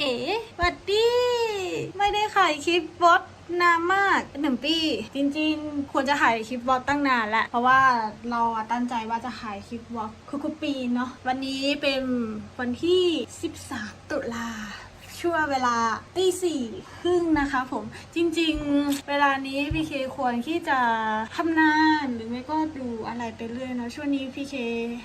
เอ๋หวัดดี ไม่ได้ขายคลิปบอสนานมากหนึ่งปี จริงๆ ควรจะถ่ายคลิปบอสตั้งนานแล้ว เพราะว่าเราตั้งใจว่าจะถ่ายคลิปบอสคุกปีเนาะวันนี้เป็นวันที่ 13 ตุลา ช่วงเวลาตีสี่ครึ่งนะคะผมจริงๆ เวลานี้พี่เคควรที่จะทำงานหรือไม่ก็ดูอะไรไปเรื่อยเนอะช่วงนี้พี่เค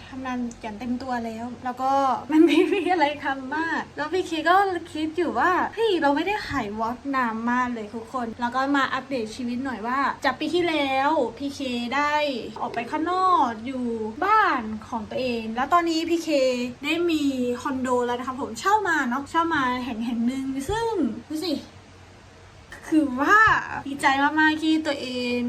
ทำงานอย่างเต็มตัวแล้ว แล้วก็มันไม่มีอะไรทำมาก แล้วพี่เคก็คิดอยู่ว่าเฮ้ยเราไม่ได้ขายวอล์กนานมากเลยทุกคน แล้วก็มาอัปเดตชีวิตหน่อยว่าจากปีที่แล้วพี่เคได้ออกไปข้างนอกอยู่บ้านของตัวเอง แล้วตอนนี้พี่เคได้มีคอนโดแล้วนะคะผมเช่ามาเนาะเช่ามาแห่งแห่งหนึ่งซึ่งดูสิ คือว่าดีใจมากๆที่ตัวเอง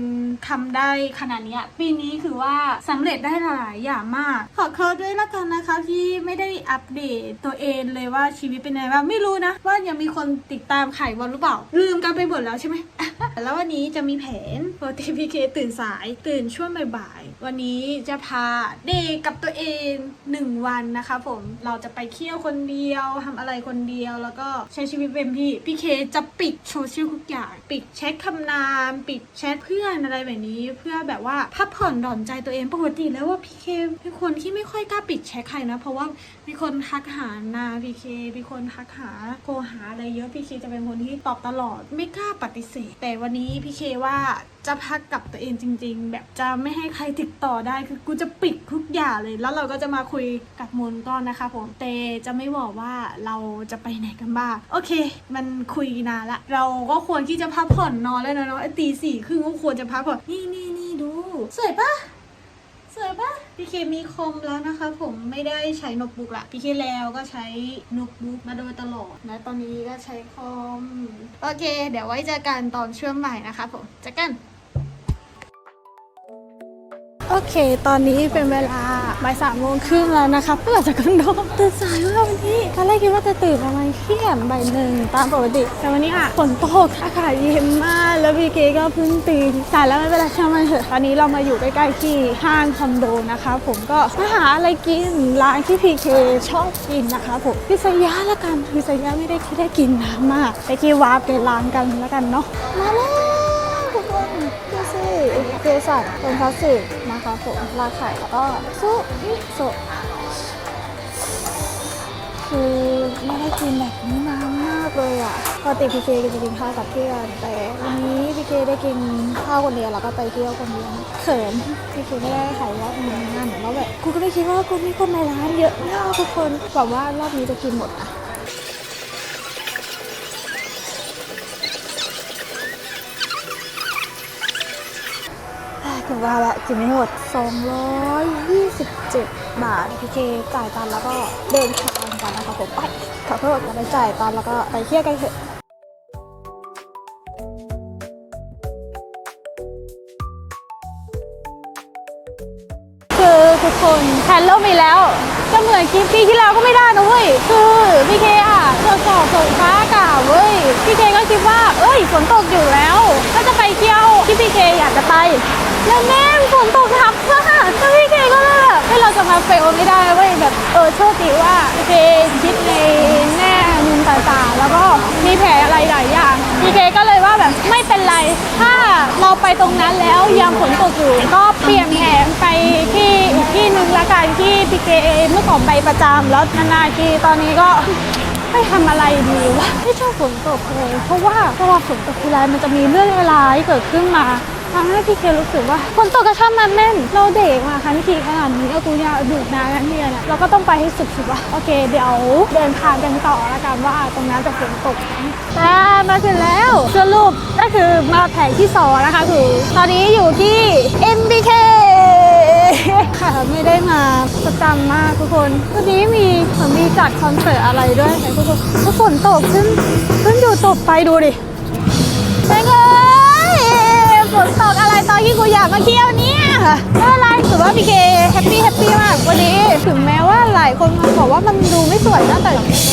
ทำได้ขนาดนี้ปีนี้คือว่าสำเร็จได้หลายอย่างมาก ขอโทษด้วยละกันนะคะ ที่ไม่ได้อัปเดตตัวเองเลยว่าชีวิตเป็นไงบ้างไม่รู้นะ ว่ายังมีคนติดตามไข่บอลหรือเปล่า ลืมกันไปหมดแล้วใช่ไหมแล้ววันนี้จะมีแผนโปกติพีเคตื่นสายตื่นช่วงบ่ายๆวันนี้จะพาเด็กกับตัวเองหนึ่งวันนะคะผมเราจะไปเที่ยวคนเดียวทำอะไรคนเดียว แล้วก็ใช้ชีวิตเต็มที่พี่เคจะปิดโซเชียลทุกอย่างปิดแชทคำนาม ปิดแชทเพื่อนอะไรแบบนี้ เพื่อแบบว่าพักผ่อนหย่อนใจตัวเองปกติแล้วว่าพี่เคเป็นคนที่ไม่ค่อยกล้าปิดแชทใครนะ เพราะว่า มีคนทักหานาพีเคมีคนทักหาโทรหาอะไรเยอะพีเคจะเป็นคนที่ตอบตลอด ไม่กล้าปฏิเสธ แต่วันนี้พีเคว่าจะพักกับตัวเองจริง ๆ แบบจะไม่ให้ใครติดต่อได้คือกูจะปิดทุกอย่างเลย แล้วเราก็จะมาคุยกับมนก่อนนะคะผมแต่จะไม่บอกว่าเราจะไปไหนกันบ้างโอเค มันคุยนานละ เราก็ควรที่จะพักผ่อนนอนแล้วนะเนาะตีสี่ครึ่งก็ควรจะพักผ่อนนี่นี่นี่ดู สวยปะ สวยปะพี่เคมีคอมแล้วนะคะ ผมไม่ได้ใช้โน้ตบุ๊กละพี่เคแล้วก็ใช้โน้ตบุ๊กมาโดยตลอดนะตอนนี้ก็ใช้คอม โอเค เดี๋ยวไว้เจอกันตอนช่วงใหม่นะคะผมเจอกัน โอเค ตอนนี้เป็นเวลาบ่ายสามโมงครึ่งแล้วนะคะเพื่อจากกันนอนตื่นสายมากวันนี้ตอนแรกคิดว่าจะตื่นประมาณเที่ยงบ่ายหนึ่งตามปกติ แต่วันนี้อะฝนตกอากาศเย็นมาก แล้วพี่เกก็เพิ่งตื่นสายแล้วไม่เป็นไรช่างมันเถอะ ตอนนี้เรามาอยู่ใกล้ๆที่ห้างคอนโดนะคะ ผมก็มาหาอะไรกินร้านที่พีเคชอบกินนะคะผมพิซซ่าละกันพิซซ่าไม่ได้คิดได้กินนานมากไปกีวาร์ปไปร้านกันแล้วกันเนาะมาแล้วทุกคนดูสิเกสันเป็นคลาสสิก นะคะผมราไข่แล้วก็ซุมิโซะคือไม่ได้กินแบบนี้นานมากเลยอะปกติพีเคก็จะกินข้าวกับเพื่อนแต่วันนี้พีเคได้กินข้าวคนเดียวแล้วก็ไปเที่ยวคนเดียวเขินพีเคไม่ได้ถ่ายรอบนานแล้วแบบกูก็ไม่คิดว่ากูมีคนในร้านเยอะมากทุกคนหวังว่ารอบนี้จะกินหมดนะ งว่าละกินไม่หมด 227 บาทพี่เคจ่ายตังค์แล้วก็เดินทางกันนะคะผมไปขอโทษอย่าไปจ่ายตังค์แล้วก็ไปเที่ยวกันเถอะคือทุกคนแผนล่มอีกแล้วจะเหมือนคลิปปีที่แล้วก็ไม่ได้นะเว้ยคือพี่เคอะตรวจสอบฝนฟ้าอากาศเว้ยพี่เคก็คิดว่า เอ้ยฝนตกอยู่แล้ว ก็จะไปเที่ยว ที่พี่เคอยากจะไปแล้วแม่ฝนตกทับมากแล้วพี่เคก็เลยแบบให้เราจะมาเฟลไม่ได้เว้ยแบบเออโชคดีว่าพี่เคคิดในแง่มุมต่างๆ แล้วก็มีแผลอะไรหลายอย่างพี่เคก็เลยว่าแบบไม่เป็นไร ถ้าเราไปตรงนั้นแล้วยังฝนตกอยู่ก็เปลี่ยนแผนไปที่อีกที่หนึ่งละกันที่พี่เคเมื่อก่อนไปประจำแล้วนานๆทีตอนนี้ก็ ไม่ทำอะไรดีวะไม่ชอบฝนตกเลยเพราะว่าเพราะว่าฝนตกทีไรมันจะมีเรื่องเวลาที่เกิดขึ้นมาทำให้พี่เครู้สึกว่าฝนตกกระช่างมันแม่น เราเด็กมาคันทีขนาดนี้แล้วกูอยาดูดนานกันทีเนี่ยเราก็ต้องไปให้สุดสิวะโอเค เดี๋ยวเดินทางกันต่อละกันว่าตรงนั้นจะฝนตกไหมแต่มาถึงแล้วสรุปก็คือมาแผงที่สองนะคะคือ ตอนนี้อยู่ที่ MBK ค่ะ ไม่ได้มาประจำมากทุกคน วันนี้มีเหมือนมีจัดคอนเสิร์ตอะไรด้วยไหนทุกคนฝนตกขึ้นขึ้นอยู่ตกไปดูดิเป็นไงฝนตกอะไรตอนที่กูอยากมาเที่ยวนี่ ยไม่เป็นไรถือว่าพี่เคแฮปปี้แฮปปี้มาก วันนี้ถึงแม้ว่าหลายคนมาบอกว่ามันดูไม่สวยนะแต่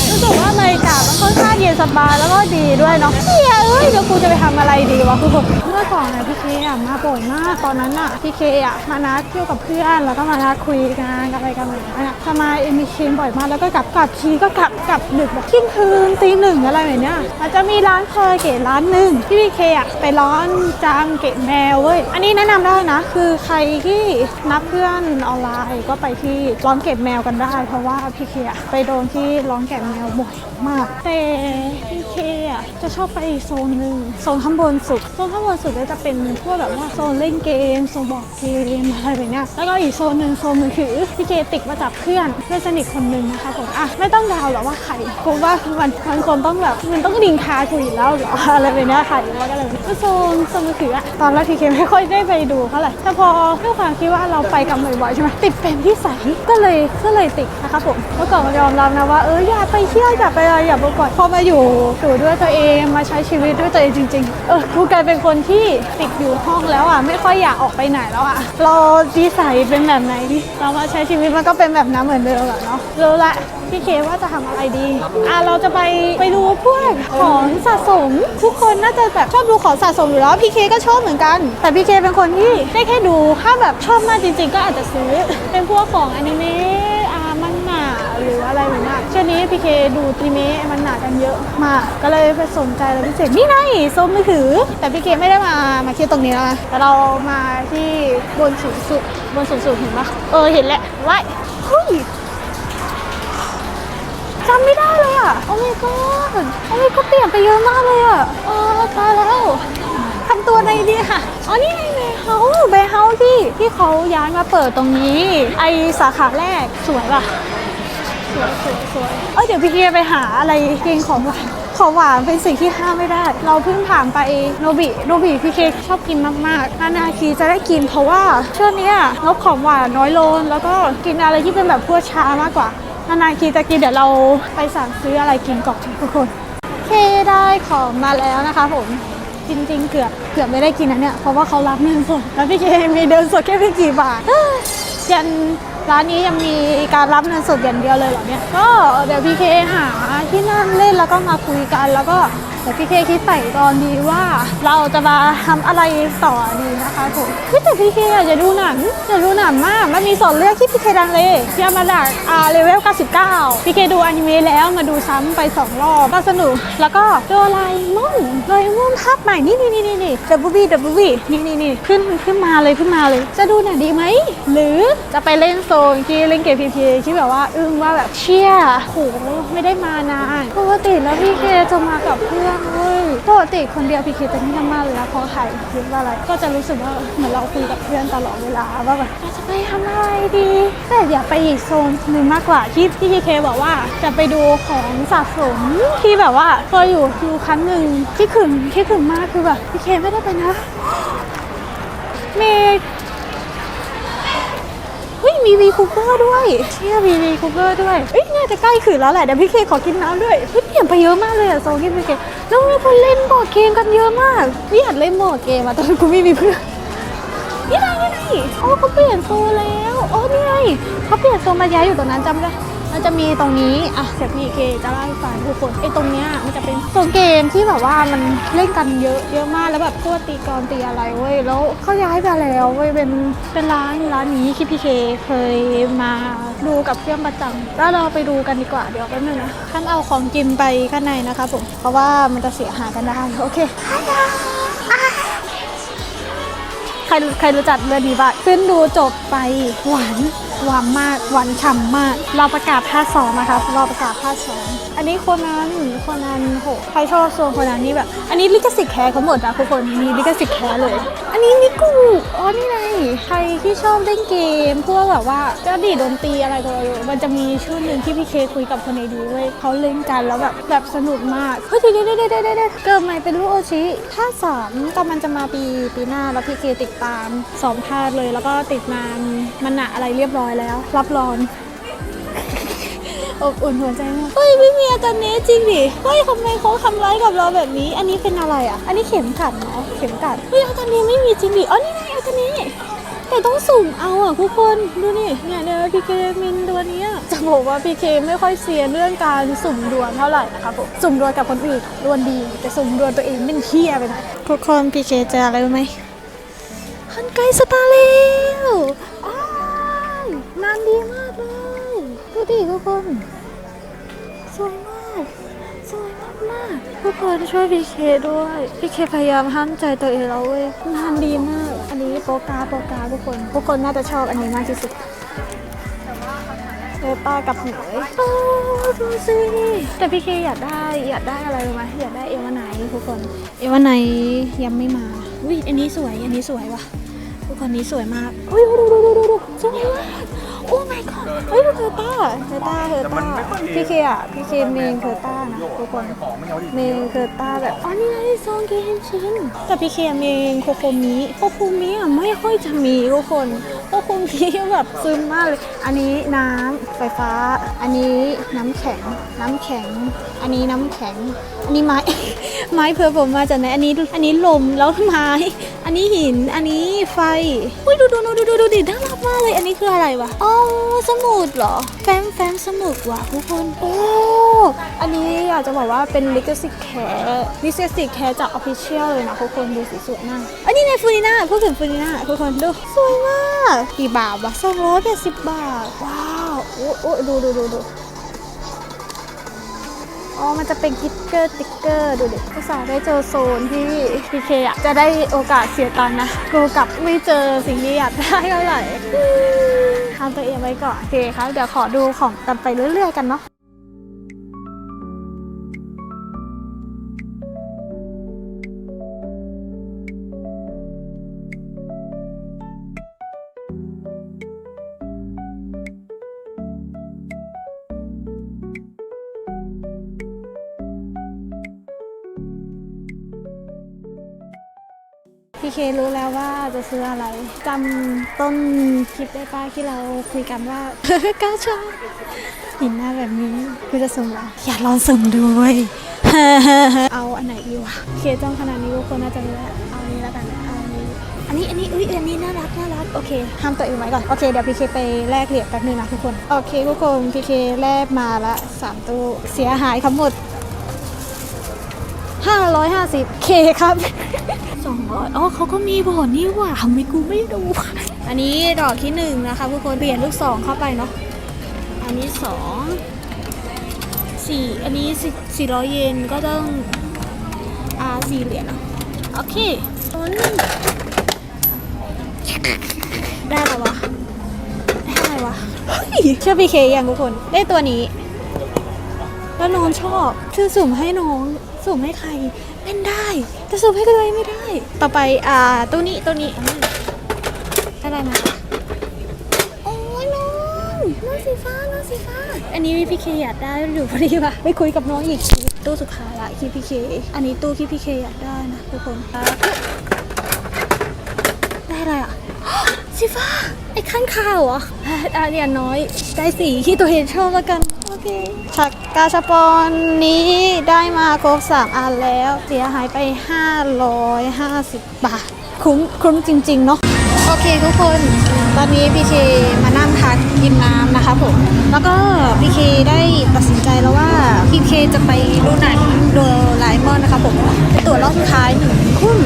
รู้สึกว่านาฬิกามันค่อนข้างเย็นสบายแล้วก็ดีด้วยเนาะเฮียเอ้ยเดี๋ยวกูจะไปทำอะไรดีวะกูบอกเมื่อก่อนเนี่ยพี่เคอะมาบ่อยมากตอนนั้นอะพี่เคอะมานัดเที่ยวกับเพื่อนแล้วก็มานัดคุยกันอะไรกันแบบนั้นอะทำไมเอ็มบีเคนบ่อยมากแล้วก็กลับกลับทีก็กลับกลับดึกแบบเที่ยงคืนตีหนึ่งอะไรแบบเนี้ยมันจะมีร้านคาราเกะร้านหนึ่งที่พี่เคอะไปร้อนจางเกะแมวเว้ยอันนี้แนะนำได้นะคือใครที่นัดเพื่อนออนไลน์ก็ไปที่ร้อนเก็บแมวกันได้ เพราะว่าพี่เคไปโดนที่ร้อนเก็บแมวบ่อยมาก แต่พี่เคจะชอบไปอีกโซนหนึ่งโซนข้างบนสุดโซนข้างบนสุดก็จะเป็นพวกแบบว่าโซนเล่นเกมโซนบอกเกมอะไรแบบเนี้ยแล้วก็อีกโซนหนึ่งโซนมือถือพี่เคติดมาจากเพื่อนเพื่อนสนิทคนหนึ่งนะคะผมอะไม่ต้องเดาวหรอกว่าใครกูว่ามันมันคงต้องแบบมันต้องดิงคาคุยอยู่แล้วหรออะไรแบบเนี้ยค่ะหรือว่าก็เลยโซนโซนมือถืออะตอนแรกพี่เคไม่ค่อยได้ไปดูเท่าไหร่แต่พอด้วยความคิดว่าเราไปกันบ่อยๆใช่ไหมติดเป็นที่ใสก็เลยก็เลยติดนะคะผมเมื่อก่อนยอมรับนะว่าเอออย่าไปเที่ยวอย่าไปอะไรอย่าไปก่อนพอมาอยู่อยู่ด้วยตัวเองมาใช้ชีวิตด้วยตัวเองจริง ๆ เออกูกลายเป็นคนที่ติดอยู่ห้องแล้วอะไม่ค่อยอยากออกไปไหนแล้วอะเราดีใสเป็นแบบไหนดิเรามาใช้ชีวิตมันก็เป็นแบบนั้นเหมือนเดิมอะเนาะรู้ละพี่เคว่าจะทำอะไรดีอะเราจะไปไปดูพวกของสะสมทุกคนน่าจะแบบชอบดูของสะสมอยู่แล้วพี่เคก็ชอบเหมือนกัน แต่พี่เคเป็นคนที่ได้แค่ดูถ้าแบบชอบมากจริงๆ ก็อาจจะซื้อ เป็นพวกของอนิเมะอามันหนาหรืออะไรแบบนี้ช่วงนี้พี่เคดูอนิเมะมันหนากันเยอะมาก ก็เลยไปสนใจแล้วพิเศษนี่ไงโซนมือถือ แต่พี่เคไม่ได้มามาเที่ยวตรงนี้แล้วนะแต่เรามาที่บนสูงสุดบนสูงสุดเห็นปะเออเห็นแหละว้ายเฮ้ยจำไม่ได้เลยอะ โอ้ my god โอ้ my god เปลี่ยนไปเยอะมากเลยอะเออตายแล้ว ทำตัวในดีค่ะ อ๋อ นี่ไงเบเฮาเบเฮาที่ที่เขาย้ายมาเปิดตรงนี้ ไอสาขาแรกสวยป่ะ สวยสวยสวยเอ้ยเดี๋ยวพี่เกียไปหาอะไรกินของหวานของหวานเป็นสิ่งที่ห้ามไม่ได้ เราเพิ่งถามไปโนบิโนบิพี่เคชอบกินมากๆนานาคีจะได้กินเพราะว่าช่วงเนี้ยงบของหวานน้อยลงแล้วก็กินอะไรที่เป็นแบบพวกชามากกว่า นานาคีจะกินเดี๋ยวเราไปสั่งซื้ออะไรกินก่อนทุกคน เคได้ของมาแล้วนะคะผม จริงๆ เกือบเกือบไม่ได้กินนะเนี่ย เพราะว่าเขารับเงินสดแล้วพี่เคมีเดินสดแค่ไม่กี่บาทยันร้านนี้ยังมีการรับเงินสดอย่างเดียวเลยเหรอเนี่ย ก็เดี๋ยวพี่เคหาที่นั่งเล่นแล้วก็มาคุยกันแล้วก็ เดี๋ยวพี่เคคิดใส่ตอนดีว่าเราจะมาทำอะไรต่อดีนะคะผมเฮ้ยแต่พี่เคอยากจะดูหนังอยากดูหนังมากมันมีสอนเลือกที่พี่เคดังเลยยามาดักอ่าเลเวล 99 พี่เคดูอนิเมะแล้วมาดูซ้ำไปสองรอบก็สนุก แล้วก็โดราเอมอนโดราเอมอนภาคใหม่นี่นี่นี่นี่นี่ดับบิลบีดับบิลบีนี่นี่นี่ขึ้นขึ้นมาเลยขึ้นมาเลย จะดูหนังดีไหมหรือจะไปเล่นโซนที่เล่นเกมพีพีที่แบบว่าอึ้งว่าแบบเชี่ยโหไม่ได้มานานปกติแล้วพี่เคจะมากับเพื่อนเว้ยปกติคนเดียวพี่เคจะไม่ทำมากเลยนะพอถ่ายคลิปอะไร ก็จะรู้สึกว่าเหมือนเราคุยกับเพื่อนตลอดเวลาว่าแบบเราจะไปทำอะไรดีแต่อยากไปอีกโซนหนึ่งมากกว่าที่ที่พีเคบอกว่าจะไปดูของสะสมที่แบบว่าเคยอยู่อยู่ครั้งหนึ่งที่ขึงที่ขึงมากคือแบบพี่เคไม่ได้ไปนะเมย์ เฮ้ยมีวีคูเกอร์ด้วยเชี่ยมีวีคูเกอร์ด้วยเอ้ยน่าจะใกล้ขืนแล้วแหละเดี๋ยวพี่เคขอกินน้ำด้วยเฮ้ยเปลี่ยนไปเยอะมากเลยอะโซนที่พี่เคแล้วมีคนเล่นบอร์ดเกมกันเยอะมากพี่อยากเล่นบอร์ดเกมอะตอนกูไม่มีเพื่อนนี่ไงนี่ไงอ๋อเขาเปลี่ยนโซนแล้วอ๋อนี่ไงเขาเปลี่ยนโซนมาย้ายอยู่ตรงนั้นจำได้ มันจะมีตรงนี้ อะเดี๋ยวพี่เคจะเล่าให้ฟังทุกคนไอ้ตรงเนี้ยมันจะเป็นโซนเกมที่แบบว่ามันเล่นกันเยอะเยอะมากแล้วแบบพวกตีกลอนตีอะไรเว้ยแล้วเขาย้ายไปแล้วเว้ยเป็นเป็นร้านร้านนี้ที่พี่เคเคยมาดูกับเพื่อนประจำแล้วเราไปดูกันดีกว่าเดี๋ยวแป๊บนึงนะท่านเอาของกินไปข้างในนะคะผมเพราะว่ามันจะเสียหายกันได้โอเคใครใครรู้จักเรื่องนี้บ้างขึ้นดูจบไปหวาน วานมากหวานฉ่ำมากเราประกาศภาคสองนะคะเราประกาศภาคสองอันนี้คนนั้นคนนั้นโหใครชอบโซนคนนั้นนี่แบบ อันนี้ลิขสิทธิ์แท้เขาหมดนะทุกคนมีลิขสิทธิ์แท้เลย อันนี้นิกูอ๋อนี่ไงใครที่ชอบเล่นเกมพวกแบบว่าจะดีดดนตรีอะไรก็ไม่รู้มันจะมีช่วงหนึ่งที่พี่เคคุยกับคนในดูเว้ยเขาเล่นกันแล้วแบบแบบสนุกมากเฮ้ยเดี๋ยวเดี๋ยวเดี๋ยวเดี๋ยวเดี๋ยวเกิดใหม่เป็นลูกโอชิภาคสามกำลังจะมาปีปีหน้าแล้วพี่เคติดตามสองภาคเลย แล้วก็ติดมามันหนะอะไรเรียบร้อยแล้ว รับรองอบอุ่นหัวใจมากเฮ้ยไม่มีอาการนี้จริงดิ เฮ้ยทำไมเขาทำร้ายกับเราแบบนี้ อันนี้เป็นอะไรอะ อันนี้เข็มกัดเนาะเข็มกัด เฮ้ยอาการนี้ไม่มีจริงดิ อ๋อ นี่ไงอาการนี้ แต่ต้องสุ่มเอาอะทุกคน ดูนี่ เนี่ยเดอพีเคมินตัวเนี้ยจะบอกว่าพี่เคไม่ค่อยเซียนเรื่องการสุ่มดวลเท่าไหร่นะคะผมสุ่มดวลกับคนอื่นดวลดี แต่สุ่มดวลตัวเองเป็นเที่ยไปนะทุกคนพี่เคเจออะไรรู้ไหมฮันไกสตาร์เลวอ้าย นานดีมากเลย ดูดิทุกคน สวยมาก สวยมากมากทุกคนช่วยพี่เคด้วยพี่เคพยายามห้ามใจตัวเองแล้วเว้ยงานดีมาก อันนี้โปกาโปกาทุกคน ทุกคนน่าจะชอบอันนี้มากที่สุดเอป้ากับหมวยโอ้ดูสิแต่พี่เคอยากได้อยากได้อะไรรู้ไหมอยากได้เอวาไนทุกคน เอวาไนยังไม่มาอุ้ยอันนี้สวยอันนี้สวยว่ะทุกคนนี้สวยมากอุ้ยดูดูดูดูดูสวยมาก โอ้ my god เฮ้ยเฮอร์ต้าเฮอร์ต้าเฮอร์ต้าพี่เคอะพี่เคเมนเฮอร์ต้านะทุกคนเมนเฮอร์ต้าแบบอ๋อนี่ไงซองเกนชินแต่พี่เคเมนโคโคมิโคโคมิอะไม่ค่อยจะมีทุกคนโคโคมิแบบซึมมากเลย อันนี้น้ำไฟฟ้า อันนี้น้ำแข็งน้ำแข็ง อันนี้น้ำแข็ง อันนี้ไม้ไม้เพื่อผมมาจากไหนอันนี้อันนี้ลมแล้วไม้อันนี้หินอันนี้ไฟอุ้ยดูดูดูดูดูดูดิน่ารักมากเลย อันนี้คืออะไรวะอ๋อสมุดเหรอ แฟ้มแฟ้มสมุดว่ะทุกคนโอ้อันนี้อยากจะบอกว่าเป็นลิขสิทธิ์แคร์ลิขสิทธิ์แคร์จากออฟฟิเชียลเลยนะทุกคนดูสีสวยมากอันนี้ในฟูนิน่าพูดถึงฟูนิน่าทุกคนดูสวยมากกี่บาทวะสองร้อยแปดสิบบาท ว้าวโอ้โอ้ดูดูดูดู อ๋อ มันจะเป็นกิ๊กเกอร์ติ๊กเกอร์ดูดิภาษาห์ได้เจอโซนที่พีเคอะจะได้โอกาสเสียตังค์นะกูกลับไม่เจอสิ่งที่อยากได้เท่าไหร่ทำตัวเองไว้ก่อนโอเคครับเดี๋ยวขอดูของกันไปเรื่อยๆกันเนาะ พี่เครู้แล้วว่าจะซื้ออะไรจำต้นคลิปได้ป้าที่เราคุยกันว่า ก้าชอบหินหน้าแบบนี้คือจะสุ่มเหรออยากลองสุ่มดูเว้ยเอาอันไหนดีวะเคจ้องขนาดนี้ทุกคนน่าจะรู้แล้วเอาอันนี้แล้วกันเอาอันนี้อันนี้อันนี้อุ้ยอันนี้น่ารักน่ารักโอเคห้ามตัวเองไว้ก่อนโอเคเดี๋ยวพี่เคไปแลกเหรียญแป๊บนึงนะทุกคนโอเคทุกคนพี่เคแลกมาละสามตู้เสียหายทั้งหมด 550เคครับ 200อ๋อเขาก็มีบอร์ดนี่หว่าทำไมกูไม่ดูอันนี้ดอกที่หนึ่งนะคะทุกคนเปลี่ยนลูกสองเข้าไปเนาะอันนี้สองสี่อันนี้สี่ร้อยเยนก็ต้องอ่าสี่เหรียญเนาะโอเคอืมได้แล้ววะได้อะไรวะเฮ้ยเชื่อพีเคยังทุกคน ได้ตัวนี้ แล้วน้องชอบ คือสุ่มให้น้อง สุ่มให้ใครเล่นได้ แต่สุ่มให้ตัวเองไม่ได้ ต่อไปอ่าตัวนี้ตัวนี้อะไรมาโอ้ยน้องน้องสีฟ้าน้องสีฟ้า อันนี้พี่เคอยากได้อยู่พอดีว่ะไปคุยกับน้องอีกทีตู้สุดท้ายละที่พี่เค อันนี้ตู้ที่พี่เคอยากได้นะทุกคนได้อะไรอะสีฟ้าไอ้ข้างข่าวอะอย่างน้อยได้สีที่ตัวเองชอบแล้วกัน ชักกาชาปอนนี้ได้มาครบสามอันแล้ว เสียหายไป 550 บาท คุ้มคุ้มจริง ๆ เนาะโอเคทุกคน ตอนนี้พี่เคมานั่งทานกินน้ำนะคะผม แล้วก็พี่เคได้ตัดสินใจแล้วว่าพี่เคจะไปดูหนังโดราเมอนนะคะผมตัวรอบสุดท้ายหนึ่งทุ่ม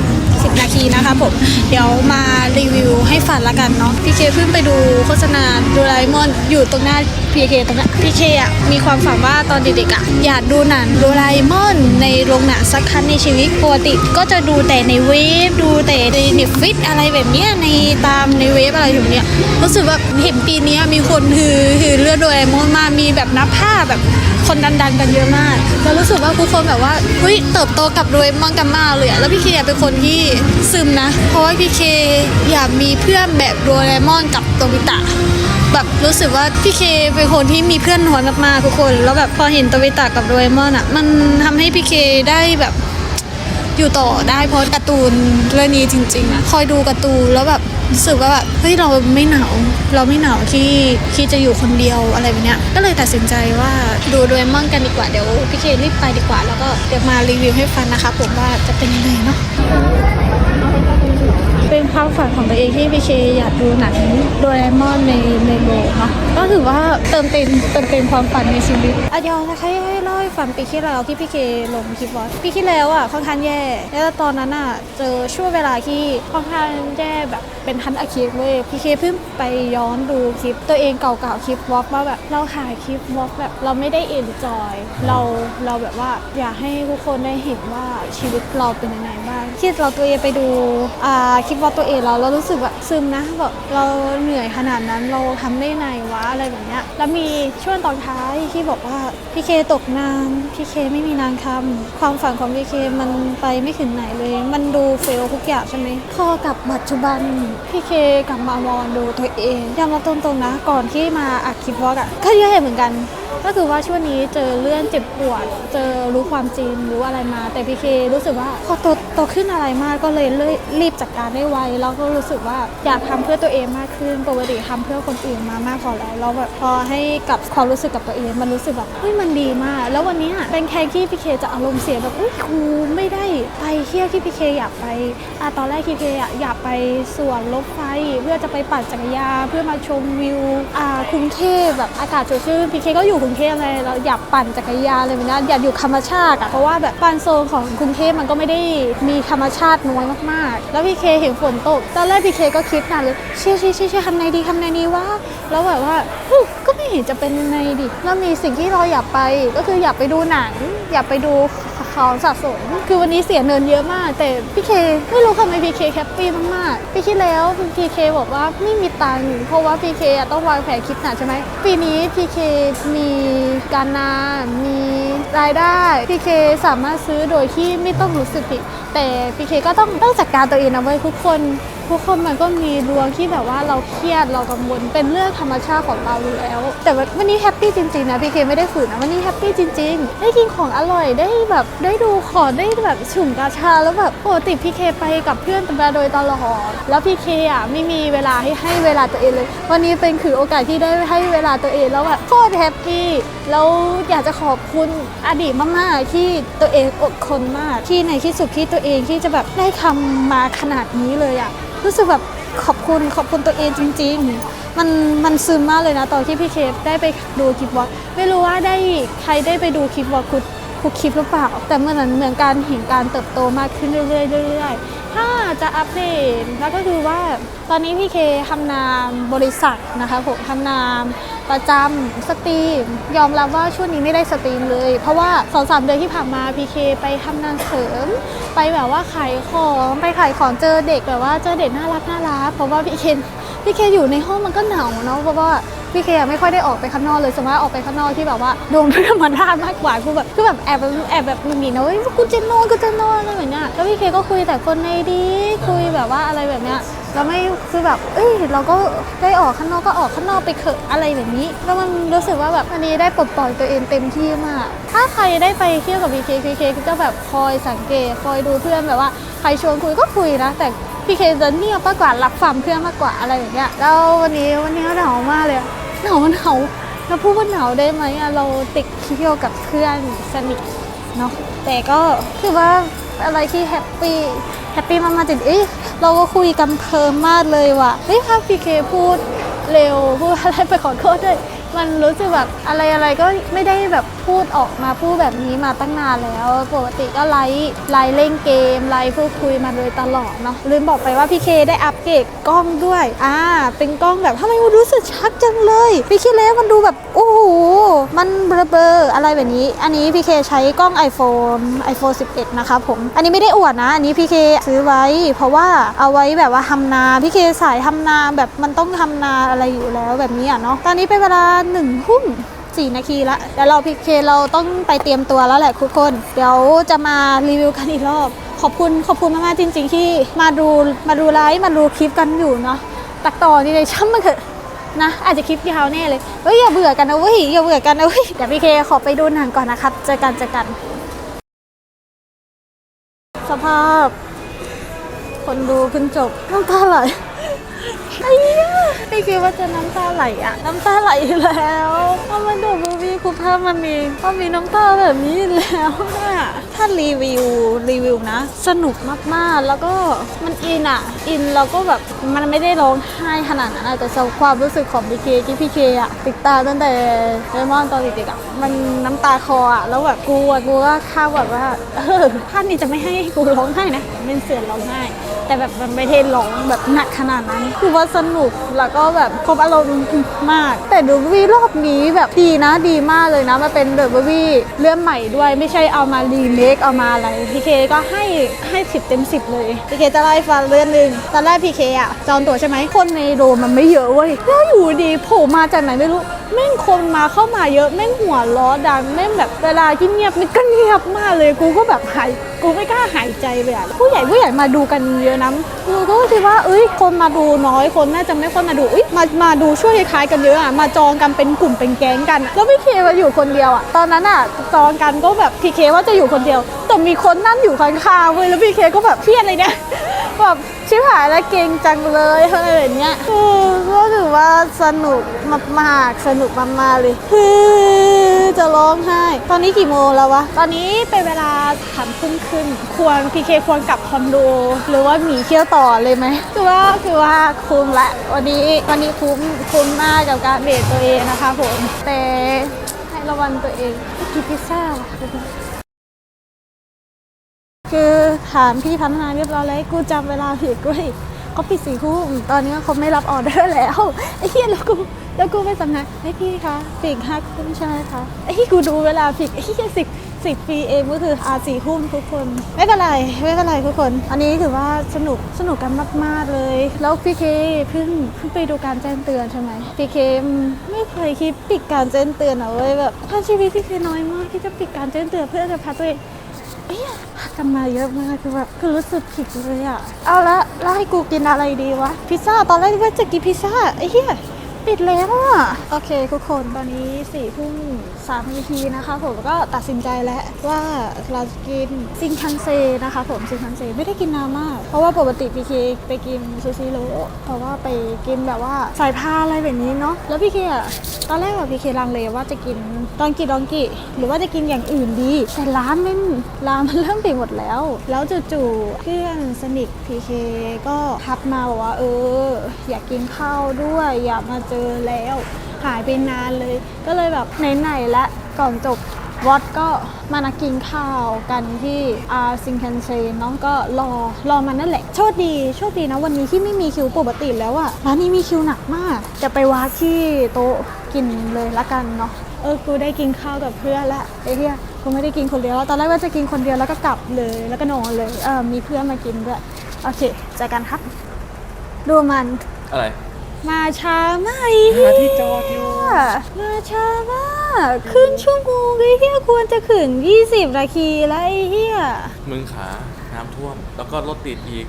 สิบนาทีนะคะผม เดี๋ยวมารีวิวให้ฟันละกันเนาะพี่เคเพิ่งไปดูโฆษณาดราเอมอนอยู่ตรงหน้าพีเคตรงนั้นพี่เคอะมีความฝันว่าตอนเด็กๆอะอยากดูหนังดราเอมอนในโรงหนังสักครั้งในชีวิตปกติก็จะดูแต่ในเว็บดูแต่ในเน็ตฟิกอะไรแบบเนี้ยในตามในเว็บอะไรอย่างเนี้ยรู้สึกแบบเห็นปีนี้มีคนฮือฮือเลือดโดราเอมอนมามีแบบนับผ้าแบบ คนดันๆกันเยอะมากเรารู้สึกว่าทุกคนแบบว่าเฮ้ยเติบโตกับโรวยมอนกันมากเลยอะแล้วพี่เคเป็นคนที่ซึมนะ เพราะว่าพี่เคอยากมีเพื่อนแบบโดราเรมอนกับโตบิตะแบบรู้สึกว่าพี่เคเป็นคนที่มีเพื่อนน้อยมากๆทุกคน แล้วแบบพอเห็นโตบิตะกับโดราเรมอนอะมันทำให้พี่เคได้แบบ อยู่ต่อได้เพราะการ์ตูนเรื่องนี้จริงๆอะคอยดูการ์ตูนแล้วแบบรู้สึกว่าแบบเฮ้ยเราไม่เหนาวเราไม่เหนาวที่ที่จะอยู่คนเดียวอะไรแบบเนี้ยก็เลยตัดสินใจว่าดูโดราเอมอนกันดีกว่าเดี๋ยวพี่เครีบไปดีกว่า แล้วก็เดี๋ยวมารีวิวให้ฟังนะคะผมว่าจะเป็นยังไงเนาะเป็นความฝันของตัวเองที่พีเคอยากดูหนังโดเรมอนในในโรงเนาะก็ถือว่าเติมเต็มเติมเต็มความฝันในชีวิตอะยอนะคะ ให้ฟังปีที่แล้วที่พี่เคลงคลิปไว้ปีที่แล้วอะค่อนข้างแย่ แล้วตอนนั้นอะเจอช่วงเวลาที่ค่อนข้างแย่แบบเป็นทันอาคิดเว้ยพี่เคเพิ่งไปย้อนดูคลิป ตัวเองเก่าๆคลิปวอล์กว่าแบบเราถ่ายคลิปวอล์กแบบเราไม่ได้เอนจอยเราเราแบบว่าอยากให้ทุกคนได้เห็นว่าชีวิตเราเป็นยังไงบ้างที่เราตัวเองไปดูอ่าคลิปวอล์กตัวเองเราเรารู้สึกแบบซึมนะแบบเราเหนื่อยขนาดนั้นเราทำได้ไงวะอะไรแบบเนี้ยแล้วมีช่วงตอนท้ายที่บอกว่าพี่เคตกงานพี่เคไม่มีงานทำความฝันของพี่เคมันไปไม่ถึงไหนเลย มันดูเฟลทุกอย่างใช่ไหมพอกับปัจจุบันพี่เคกลับมามองดูตัวเองยอมรับตรงๆนะ ก่อนที่มาอัดคลิปวอล์กอะก็แย่เหมือนกัน ก็คือว่าช่วงนี้เจอเรื่องเจ็บปวด เจอรู้ความจริงรู้อะไรมา แต่พีเครู้สึกว่าพอโตโตขึ้นอะไรมากก็เลยเรีบจัดการได้ไวแล้วก็รู้สึกว่าอยากทำเพื่อตัวเองมากขึ้นปกติทำเพื่อคนอื่นมามากพอแล้วแล้วแบบพอให้กับความรู้สึกกับตัวเองมันรู้สึกแบบเฮ้ยมันดีมาก แล้ววันนี้เป็นแค่ที่พีเคจะอารมณ์เสียแบบอุ้ยครูไม่ได้ไปเที่ยวที่พีเคอยากไปอะตอนแรกพีเคอะอยากไปสวนรถไฟเพื่อจะไปปั่นจักรยานเพื่อมาชมวิวอ่ากรุงเทพแบบอากาศสดชื่นพีเคก็อยู่กรุงเทพเลยเราอยากปั่นจักรยานเลยนะอยากอยู่ธรรมชาติอะเพราะว่าแบบปั่นโซนของกรุงเทพมันก็ไม่ได้มีธรรมชาติน้อยมากๆ แล้วพี่เคเห็นฝนตกตอนแรกพี่เคก็คิดนะเลยเชี่ยเชี่ยเชี่ยทำไงดีทำไงดีวะแล้วแบบว่าก็ไม่เห็นจะเป็นยังไงดิแล้วมีสิ่งที่เราอยากไปก็คืออยากไปดูหนัง อยากไปดู ของสะสม คือวันนี้เสียเงินเยอะมาก แต่พี่เคไม่รู้ทำไมพี่เคแฮปปี้มากๆปีที่แล้วพี่เคบอกว่าไม่มีตังค์เพราะว่าพี่เคต้องวางแผนคิดหนักใช่ไหมปีนี้พี่เคมีการงานมีรายได้พี่เคสามารถซื้อโดยที่ไม่ต้องรู้สึกผิดแต่พี่เคก็ต้องต้องจัดการตัวเองนะเว้ยทุกคน ทุกคนมันก็มีดวงที่แบบว่าเราเครียดเรากังวลเป็นเรื่องธรรมชาติของเราอยู่แล้ว แต่วันนี้แฮปปี้จริงๆนะพี่เคไม่ได้ฝืนนะวันนี้แฮปปี้จริง ๆ ได้กินของอร่อยได้แบบได้ดูของได้แบบฉุ่มกาชาแล้วแบบปกติพี่เคไปกับเพื่อนมาโดยตลอดแล้วพี่เคอะไม่มีเวลาให้ให้เวลาตัวเองเลย วันนี้เป็นคือโอกาสที่ได้ให้เวลาตัวเองแล้วแบบโคตรแฮปปี้แล้วอยากจะขอบคุณอดีตมากๆที่ตัวเองอดทนมากที่ในที่สุดที่ตัวเองที่จะแบบได้ทำมาขนาดนี้เลยอะ รู้สึกแบบขอบคุณขอบคุณตัวเองจริง ๆ มันมันซึมมากเลยนะ ตอนที่พี่เคฟได้ไปดูคลิปวอล์กไม่รู้ว่าได้ใครได้ไปดูคลิปวอล์กคุคุกคลิปหรือเปล่า แต่เมื่อนั้นเหมือนการเห็นการเติบโตมากขึ้นเรื่อยๆเรื่อยๆถ้าจะอัปเดตแล้วก็คือว่าตอนนี้พี่เคทำนามบริษัทนะคะผมทำนาม ประจำสตรีม ยอมรับว่าช่วงนี้ไม่ได้สตรีมเลย เพราะว่าสองสามเดือนที่ผ่านมาพีเคไปทำงานเสริม ไปแบบว่าขายของไปขายของเจอเด็กแบบว่าเจอเด็กน่ารักน่ารักเพราะว่าพีเคพี่เคอยู่ในห้องมันก็เหงาเนาะเพราะว่า พี่เคไม่ค่อยได้ออกไปข้างนอกเลยสมมติออกไปข้างนอกที่แบบว่าโดนด้วยธรรมชาติมากกว่าคือแบบคือแบบแอบแอบแบบมีนะเว้ยกูจะนอนกูจะนอนอะไรแบบเนี้ยแล้วพี่เคก็คุยแต่คนในดีคุยแบบว่าอะไรแบบเนี้ยแล้วไม่คือแบบ เอ้ย เราก็ได้ออกข้างนอกก็ออกข้างนอกไปเถอะอะไรแบบนี้ แล้วมันรู้สึกว่าแบบอันนี้ได้ปลดปล่อยตัวเองเต็มที่มาก ถ้าใครได้ไปเที่ยวกับพีเคพีเคก็แบบคอยสังเกต คอยดูเพื่อนแบบว่า ใครชวนคุยก็คุยนะ แต่ พี่เคจะเงียบมากกว่ารับฟังเพื่อนมากกว่าอะไรอย่างเงี้ยแล้ววันนี้วันนี้หนาวมากเลยหนาวหนาวเราพูดว่าหนาวได้ไหมอะเราติดเที่ยวกับเพื่อนสนิทเนาะแต่ก็คือว่าอะไรที่แฮปปี้แฮปปี้มากๆจริงเอ้ยเราก็คุยกันเพลินมากเลยว่ะเฮ้ยถ้าพีเคพูดเร็วพูดอะไรไปขอโทษด้วย มันรู้สึกแบบอะไรอะไรก็ไม่ได้แบบ พูดออกมาพูดแบบนี้มาตั้งนานแล้ว ปกติก็ไลฟ์ไลฟ์เล่นเกม ไลฟ์พูดคุยมาโดยตลอดเนาะลืมบอกไปว่าพี่เคได้อัปเกรดกล้องด้วยอ่าเป็นกล้องแบบทำไมมันรู้สึกชัดจังเลยพี่เคแล้วมันดูแบบโอ้โหมันเบลอเบออะไรแบบนี้ อันนี้พี่เคใช้กล้อง iPhone iPhone 11 นะคะผม อันนี้ไม่ได้อวดนะ อันนี้พี่เคซื้อไว้ เพราะว่าเอาไว้แบบว่าทำนาพี่เคสายทำนาแบบมันต้องทำนาอะไรอยู่แล้วแบบนี้อะเนาะตอนนี้เป็นเวลาหนึ่งทุ่ม สี่นาทีละเดี๋ยวเราพีเคเราต้องไปเตรียมตัวแล้วแหละทุกคน เดี๋ยวจะมารีวิวกันอีกรอบ ขอบคุณขอบคุณมากๆจริง ๆ ที่มาดูมาดูไลฟ์มาดูคลิปกันอยู่เนาะตัดต่อนี่เลยช่างมันเถอะนะอาจจะคลิปยาวแน่เลยเฮ้ยอย่าเบื่อกันนะเว้ยอย่าเบื่อกันนะเว้ยเดี๋ยวพีเคขอไปดูหนังก่อนนะครับเจอกันเจอกัน สภาพ คนดูขึ้นจบน้ำตาไหล ไอ้เหี้ยไม่คิดว่าจะน้ำตาไหลอะน้ำตาไหลแล้วทำไมเดอะมูฟวี่คุณภาพมันมีมันมีน้ำตาแบบนี้แล้วอะถ้ารีวิวรีวิวนะ สนุกมากๆ แล้วก็มันอินอะอินแล้วก็แบบมันไม่ได้ร้องไห้ขนาดนั้นแต่ความรู้สึกของพีเคที่พีเคอะติดตาตั้งแต่เดมอนตอนเด็กๆอะมันน้ำตาคออะแล้วแบบกูอะกูก็ข้าวแบบว่าเออภาพนี้จะไม่ให้กูร้องไห้นะเป็นเสือร้องไห้ แต่แบบมันไม่ได้ร้องแบบหนักขนาดนั้น คือว่าสนุกแล้วก็แบบครบอารมณ์มาก แต่ดูวีรอบนี้แบบดีนะดีมากเลยนะมันเป็นเดอะวีเรื่องใหม่ด้วยไม่ใช่เอามารีเมคเอามาอะไรพีเคก็ให้ให้สิบเต็มสิบเลยพีเคจะไล่ฟังเรื่องหนึ่งตอนแรกพีเคอะจองตั๋วใช่ไหมคนในโดมมันไม่เยอะเว้ยแล้วอยู่ดีโผล่มาจากไหนไม่รู้แม่งคนมาเข้ามาเยอะแม่งหัวล้อดังแม่งแบบเวลาที่เงียบมันก็เงียบมากเลยกูก็แบบหายกูไม่กล้าหายใจเลยอะผู้ใหญ่ผู้ใหญ่มาดูกันเยอะนะกูก็คิดว่าเอ้ยคนมาดูน้อยคนน่าจะไม่ค่อยมาดูอุ้ยมามาดูช่วยคล้ายกันเยอะอะมาจองกันเป็นกลุ่มเป็นแก๊งกันแล้วพี่เคมาอยู่คนเดียวอะตอนนั้นอะจองกันก็แบบพี่เคว่าจะอยู่คนเดียว แต่มีคนนั่งอยู่ข้างๆเว้ยแล้วพี่เคก็แบบเครียดเลยเนี่ย แบบชิบหายแล้วเก่งจังเลยอะไรแบบเนี้ยเออก็ถือว่าสนุกมากๆสนุกมากๆเลยคือจะร้องไห้ ตอนนี้กี่โมงแล้ววะ ตอนนี้เป็นเวลาสามทุ่มขึ้น ควรพีเคควรกลับคอนโด หรือว่าหนีเที่ยวต่อเลยไหมคือว่าคือว่าคุ้มละวันนี้วันนี้คุ้มคุ้มมากกับการเดทตัวเองนะคะผมแต่ให้ระวังตัวเองกินพิซซ่าว่ะ คือถามพี่พัฒนาเรียบร้อยแล้วกูจำเวลาผิดกูเขาปิดสี่ทุ่มตอนนี้เขาไม่รับออเดอร์แล้วไอ้เหี้ยแล้วกูแล้วกูไปสำนักไอ้พี่คะปิดห้าทุ่มใช่ไหมคะไอ้ที่กูดูเวลาผิดไอ้เหี้ยสิบสิบปีเองก็คืออาสี่ทุ่มทุกคน ไม่เป็นไรไม่เป็นไรทุกคน อันนี้ถือว่าสนุกสนุกกันมาก ๆ เลย แล้วพี่เคเพิ่งเพิ่งไปดูการแจ้งเตือนใช่ไหมพี่เคไม่เคยคิดปิดการแจ้งเตือนเอาไว้แบบความชีวิตพี่เคน้อยมากที่จะปิดการแจ้งเตือนเพื่อจะพาตัวเอง เอ๊ะพักกันมาเยอะมากคือแบบคือรู้สึกผิดเลยอะเอาละแล้วให้กูกินอะไรดีวะพิซซ่าตอนแรกว่าจะกินพิซซ่าไอ้เหี้ย ปิดแล้วอะโอเคทุกคนตอนนี้สี่ทุ่มสามนาทีนะคะ ผมก็ตัดสินใจแล้วว่าเราจะกินซิงคันเซนะคะผมซิงคันเซไม่ได้กินนานมาก เพราะว่าปกติพีเคไปกินซูชิโร่เพราะว่าไปกินแบบว่าสายพาอะไรแบบนี้เนาะแล้วพี่เคอะตอนแรกอะพีเคลังเลว่าจะกินดองกิดองกิหรือว่าจะกินอย่างอื่นดีแต่ร้านไม่ร้านมันเริ่มปิดหมดแล้ว แล้วจู่ๆเพื่อนสนิทพีเคก็ทักมาบอกว่าเออ อยากกินข้าวด้วยอยากมาเจอแล้ว หายไปนานเลย ก็เลยแบบไหนๆและก่อนจบวอดก็มานักกินข้าวกันที่อาซิงคันเซนน้องก็รอรอมันนั่นแหละ โชคดีโชคดีนะวันนี้ที่ไม่มีคิวปกติแล้วอะร้านนี้มีคิวหนักมาก จะไปวาที่โต๊ะกินเลยละกันเนาะเออกูได้กินข้าวกับเพื่อนละไอ้เหี้ยกูไม่ได้กินคนเดียวตอนแรกว่าจะกินคนเดียวแล้วก็กลับเลยแล้วก็นอนเลยเออมีเพื่อนมากินด้วยโอเคเจอกันครับดูมันอะไร มาช้ามากหาที่จอดอยู่มาช้ามากขึ้นชั่วโมงไอ้เหี้ยควรจะขึ้น20นาทีแล้วไอ้เหี้ย มึงขาน้ำท่วม แล้วก็รถติดอีก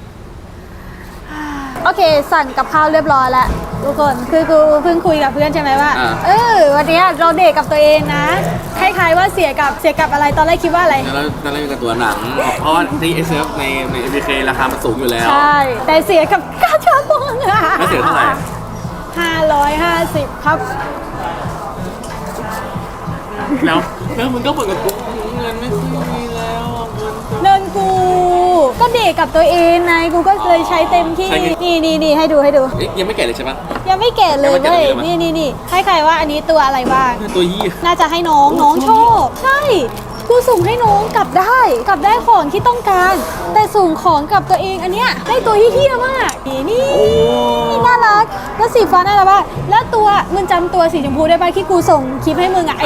โอเค สั่งกับข้าวเรียบร้อยแล้วทุกคนคือกูเพิ่งคุยกับเพื่อนใช่ไหมว่าอ่า เออวันเนี้ยเราเดทกับตัวเองนะคล้ายๆว่าเสียกับเสียกับอะไรตอนแรกคิดว่าอะไร แล้วเราเล่นกับตัวหนัง เพราะว่าที่ SF ในใน MBK ราคามันสูงอยู่แล้ว ใช่ แต่เสียกับกาชาปองอะแล้วเสียเท่าไหร่ ห้าร้อยห้าสิบครับ แล้วแล้วมึงก็บอกกับกูเงินไม่ค่อยมีแล้วอะเงินเนินกู ก็เดทกับตัวเองไงกูก็เลยใช้เต็มที่ ใช้ไงนี่นี่นี่ให้ดูให้ดู เอ๊ะยังไม่แก่เลยใช่ปะ ยังไม่แก่เลยยังไม่แก่เว้ยเลยเหรอนี่นี่นี่ให้ใครว่าอันนี้ตัวอะไรบ้าง ตัวยี่ น่าจะให้น้องน้องชอบใช่ กูส่งให้น้องกลับได้ กลับได้ของที่ต้องการ แต่ส่งของกลับตัวเองอันเนี้ยได้ตัวที่เฮี้ยมากนี่นี่น่า รัก แล้วสีฟ้าน่ารักมากแล้วตัวมึงจำตัวสีชมพูได้ป่ะที่กูส่งคลิปให้มึงอะไอ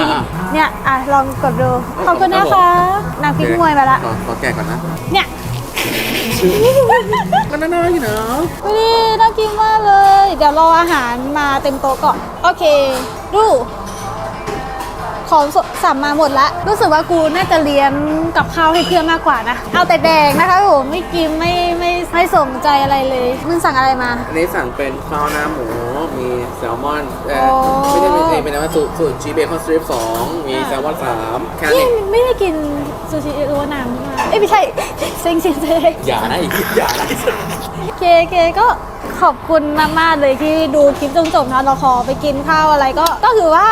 เนี่ยอะลองกดดูขอบคุณนะคะนางพริกมวยไปละขอขอแก่ก่อนนะเนี่ยมันน่าๆอยู่นะวิน่ากินมากเลย เดี๋ยวรออาหารมาเต็มโต๊ะก่อน โอเค ดู ของสสั่งมาหมดละรู้สึกว่ากูน่าจะเลี้ยงกับข้าวให้เพื่อนมากกว่านะ เอาแต่แดงนะคะผมไม่กินไม่ไม่ไม่สนใจอะไรเลยมึงสั่งอะไรมา อันนี้สั่งเป็นข้าวหน้าหมู มีแซลมอนเอ่อโอ้ไม่ได้เป็นเองเป็นอะไรว่าสูตรสูตรชีเบคอนสตริปสองมีแซลมอนสามแค่นั้นนี่เองไม่ได้กินซูชิหรือว่าน้ำมาเอ้ยไม่ใช่เซ็งเซ็งเซ็งอย่านะอีกอย่านะเคเคก็ ขอบคุณมากๆเลยที่ดูคลิปจนจบนะเราขอไปกินข้าวอะไรก็ ก็คือว่า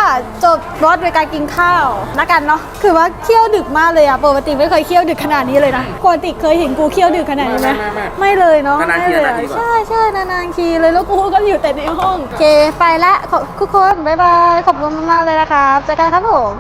จบรถโดยการกินข้าวละกันเนาะคือว่าเคี่ยวดึกมากเลยอะปกติไม่เคยเคี่ยวดึกขนาดนี้เลยนะปกติเคยเห็นกูเคี่ยวดึกขนาดนี้ไหมไม่ไม่ไม่ไม่เลยเนาะนานๆทีไม่เลยนานๆทีก่อน ใช่ใช่นานๆทีเลยแล้วกูก็อยู่แต่ในห้องโอเคไปละขอบทุกคนบ๊ายบายขอบคุณมากๆเลยนะครับเจอกันครับผม